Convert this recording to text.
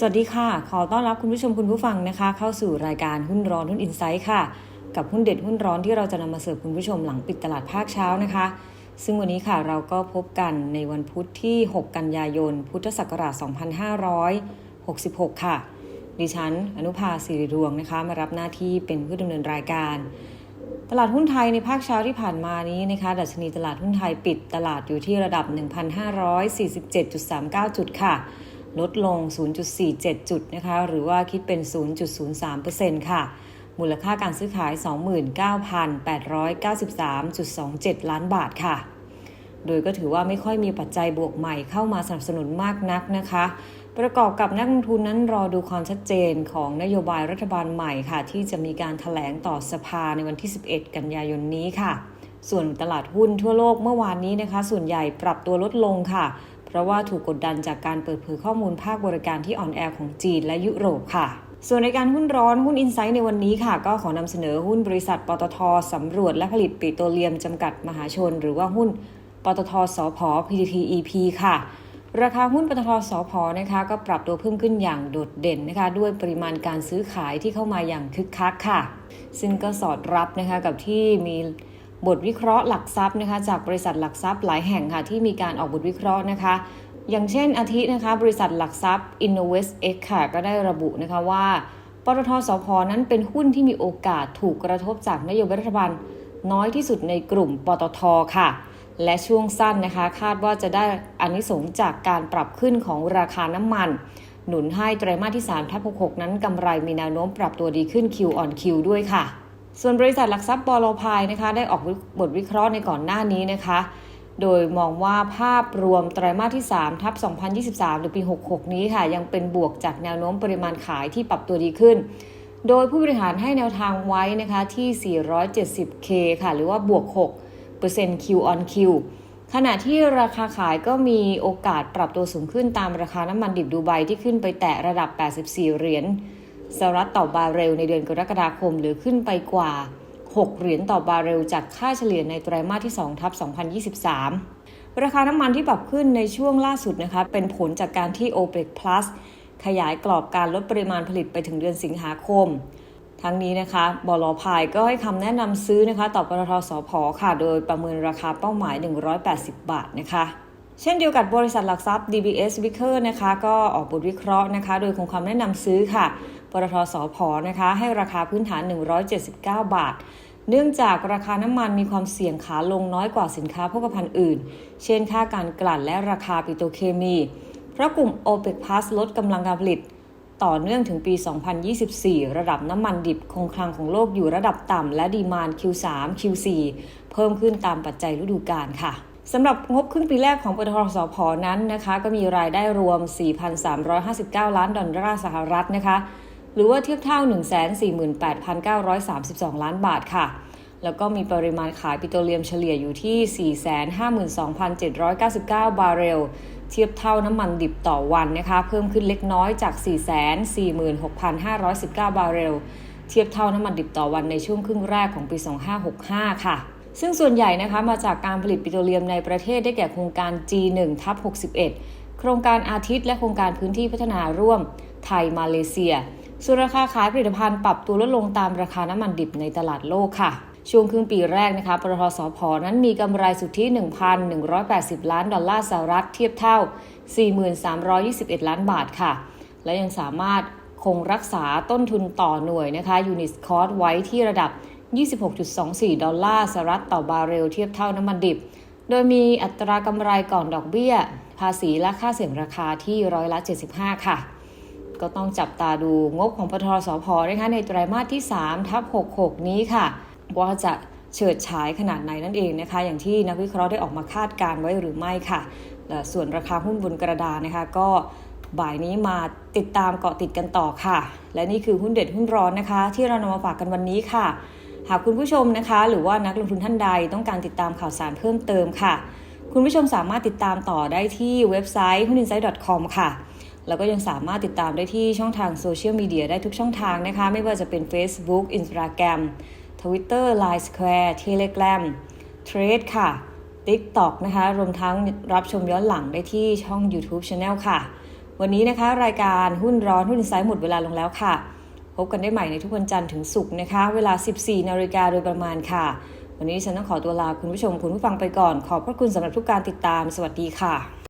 สวัสดีค่ะ ขอต้อนรับคุณผู้ชมคุณผู้ฟังนะคะ เข้าสู่รายการหุ้นร้อนหุ้นอินไซต์ค่ะ กับหุ้นเด็ดหุ้นร้อนที่เราจะนำมาเสิร์ฟคุณผู้ชมหลังปิดตลาดภาคเช้านะคะ ซึ่งวันนี้ค่ะเราก็พบกันในวันพุธที่ 6 กันยายน พุทธศักราช 2566 ค่ะ ดิฉัน อนุภาสิริรวงนะคะ มารับหน้าที่เป็นผู้ดำเนินรายการ ตลาดหุ้นไทยในภาคเช้าที่ผ่านมานี้นะคะดัชนีตลาดหุ้นไทยปิดตลาดอยู่ที่ระดับ 1,547.39 จุดค่ะ ลดลง 0.47 จุดนะคะ หรือว่าคิดเป็น 0.03%ค่ะ มูลค่าการซื้อขาย 29,893.27 ล้านบาทค่ะ โดยก็ถือว่าไม่ค่อยมีปัจจัยบวกใหม่เข้ามาสนับสนุนมากนักนะคะ ประกอบกับนักลงทุนนั้นรอดูความชัดเจนของนโยบายรัฐบาลใหม่ค่ะ ที่จะมีการถแถลงต่อสภาในวันที่ 11 กันยายนนี้ค่ะส่วนตลาดหุ้นทั่วโลกเมื่อวานนี้นะคะ ส่วนใหญ่ปรับตัวลดลงค่ะ ราะว่าถูกกดดันจากการเปิดเผยข้อมูลภาคบริการที่อ่อนแอของจีนและยุโรปค่ะส่วนในการหุ้นร้อนหุ้นอินไซต์ในวันนี้ค่ะ ก็ขอนำเสนอหุ้นบริษัทปตทสำรวจและผลิตปิโตรเลียมจำกัดมหาชน หรือว่าหุ้นปตทสพ PTTEP ค่ะ ราคาหุ้นปตทสพนะคะก็ปรับตัวเพิ่มขึ้นอย่างโดดเด่นนะคะ ด้วยปริมาณการซื้อขายที่เข้ามาอย่างคึกคักค่ะ ซึ่งก็สอดรับนะคะกับที่มี บทวิเคราะห์หลักทรัพย์นะคะจากบริษัทหลักทรัพย์หลายแห่งค่ะที่มีการออกบทวิเคราะห์นะคะ อย่างเช่นอาทินะคะบริษัทหลักทรัพย์ Innovest X ค่ะก็ได้ระบุนะคะว่าปตทสพนั้นเป็นหุ้นที่มีโอกาสถูกกระทบจากนโยบายรัฐบาลน้อยที่สุดในกลุ่มปตทค่ะ และช่วงสั้นนะคะคาดว่าจะได้อานิสงจากการปรับขึ้นของราคาน้ำมัน หนุนให้ไตรมาสที่3ทับ66 นั้นกำไรมีแนวโน้มปรับตัวดีขึ้น Q on Q ด้วยค่ะ ส่วนบริษัทหลักทรัพย์บอลพายนะคะได้ออกบทวิเคราะห์ในก่อนหน้านี้นะคะ โดยมองว่าภาพรวมไตรมาสที่ 3 ทับ 2023 หรือปี 66 นี้ค่ะ ยังเป็นบวกจากแนวโน้มปริมาณขายที่ปรับตัวดีขึ้น โดยผู้บริหารให้แนวทางไว้นะคะที่ 470K ค่ะ หรือว่าบวก 6% Q on Q ขณะที่ราคาขายก็มีโอกาสปรับตัวสูงขึ้นตามราคาน้ำมันดิบดูไบที่ขึ้นไปแตะระดับ 84 เหรียญ สหรัฐต่อบาร์เรลในเดือนกรกฎาคม หรือขึ้นไปกว่า 6 เหรียญต่อบาร์เรลจากค่าเฉลี่ยในไตรมาสที่ 2 ทับ 2023 ราคาน้ำมันที่ปรับขึ้นในช่วงล่าสุดนะคะเป็นผลจากการที่ OPEC Plus ขยายกรอบการลดปริมาณผลิตไปถึงเดือนสิงหาคม ทั้งนี้นะคะบลพายก็ให้คำแนะนำซื้อนะคะต่อปตทสพค่ะ โดยประเมินราคาเป้าหมาย 180 บาทนะคะเช่นเดียวกับบริษัทหลักทรัพย์ DBS Vicker นะคะ ก็ออกบทวิเคราะห์นะคะ โดยคงคำแนะนำซื้อค่ะ ปตทสพนะคะให้ราคาพื้นฐาน 179 บาท เนื่องจากราคาน้ำมันมีความเสี่ยงขาลงน้อยกว่าสินค้าโภคภัณฑ์อื่น เช่นค่าการกลั่นและราคาปิโตรเคมี เพราะกลุ่ม OPEC Plus ลดกำลังการผลิต ต่อเนื่องถึงปี 2024 ระดับน้ำมันดิบคงคลังของโลกอยู่ระดับต่ำและดีมาน Q3 Q4 เพิ่มขึ้นตามปัจจัยฤดูกาลค่ะสำหรับงบครึ่งปีแรกของปตทสพนั้นนะคะ ก็มีรายได้รวม 4,359 ล้านดอลลาร์สหรัฐนะคะ หรือว่าเทียบเท่า 148,932 ล้านบาทค่ะ แล้วก็มีปริมาณขายปิโตรเลียมเฉลี่ยอยู่ที่ 452,799 บาร์เรล เทียบเท่าน้ำมันดิบต่อวันนะคะ เพิ่มขึ้นเล็กน้อยจาก 446,519 บาร์เรล เทียบเท่าน้ำมันดิบต่อวันในช่วงครึ่งแรกของปี 2565 ค่ะซึ่งส่วนใหญ่นะคะมาจากการผลิตปิโตรเลียมในประเทศได้แก่โครงการ G1 ทับ61 โครงการอาทิตย์และโครงการพื้นที่พัฒนาร่วมไทยมาเลเซีย ส่วนราคาขายผลิตภัณฑ์ปรับตัวลดลงตามราคาน้ำมันดิบในตลาดโลกค่ะช่วงครึ่งปีแรกนะคะปตทสพนั้นมีกำไรสุทธิ 1,180 ล้านดอลลาร์สหรัฐเทียบเท่า 4321 ล้านบาทค่ะ และยังสามารถคงรักษาต้นทุนต่อหน่วยนะคะยูนิตคอร์สไว้ที่ระดับ 26.24 ดอลลาร์สหรัฐต่อบาร์เรลเทียบเท่าน้ำมันดิบ โดยมีอัตรากำไรก่อนดอกเบี้ย ภาษีและค่าเสี่ยงราคาที่ร้อยละ 75 ค่ะ ก็ต้องจับตาดูงบของปทสพนะคะในไตรามาสที่3ทับ66 นี้ค่ะ ว่าจะเฉิดฉายขนาดไหนนั่นเองนะคะ อย่างที่นักวิเคราะห์ได้ออกมาคาดการไว้หรือไม่ค่ะ ส่วนราคาหุ้นบนกระดานนะคะก็บ่ายนี้มาติดตามเกาะติดกันต่อค่ะ และนี่คือหุ้นเด็ดหุ้นร้อนนะคะ ที่เรานำมาฝากกันวันนี้ค่ะ หากคุณผู้ชมนะคะ หรือว่านักลงทุนท่านใดต้องการติดตามข่าวสารเพิ่มเติมค่ะ คุณผู้ชมสามารถติดตามต่อได้ที่เว็บไซต์ h u n i n s i d e c o m ค่ะ แล้วก็ยังสามารถติดตามได้ที่ช่องทางโซเชียลมีเดียได้ทุกช่องทางนะคะ ไม่ว่าจะเป็น Facebook Instagram Twitter Line Square Telegram Trade ค่ะ TikTok นะคะ รวมทั้งรับชมย้อนหลังได้ที่ช่อง YouTube Channel ค่ะ วันนี้นะคะรายการหุ้นร้อนหุ้นไซด์หมดเวลาลงแล้วค่ะ พบกันได้ใหม่ในทุกวันจันทร์ถึงศุกร์นะคะ เวลา 14 นาฬิกาโดยประมาณค่ะ วันนี้ฉันต้องขอตัวลาคุณผู้ชมคุณผู้ฟังไปก่อน ขอบพระคุณสำหรับทุกการติดตาม สวัสดีค่ะ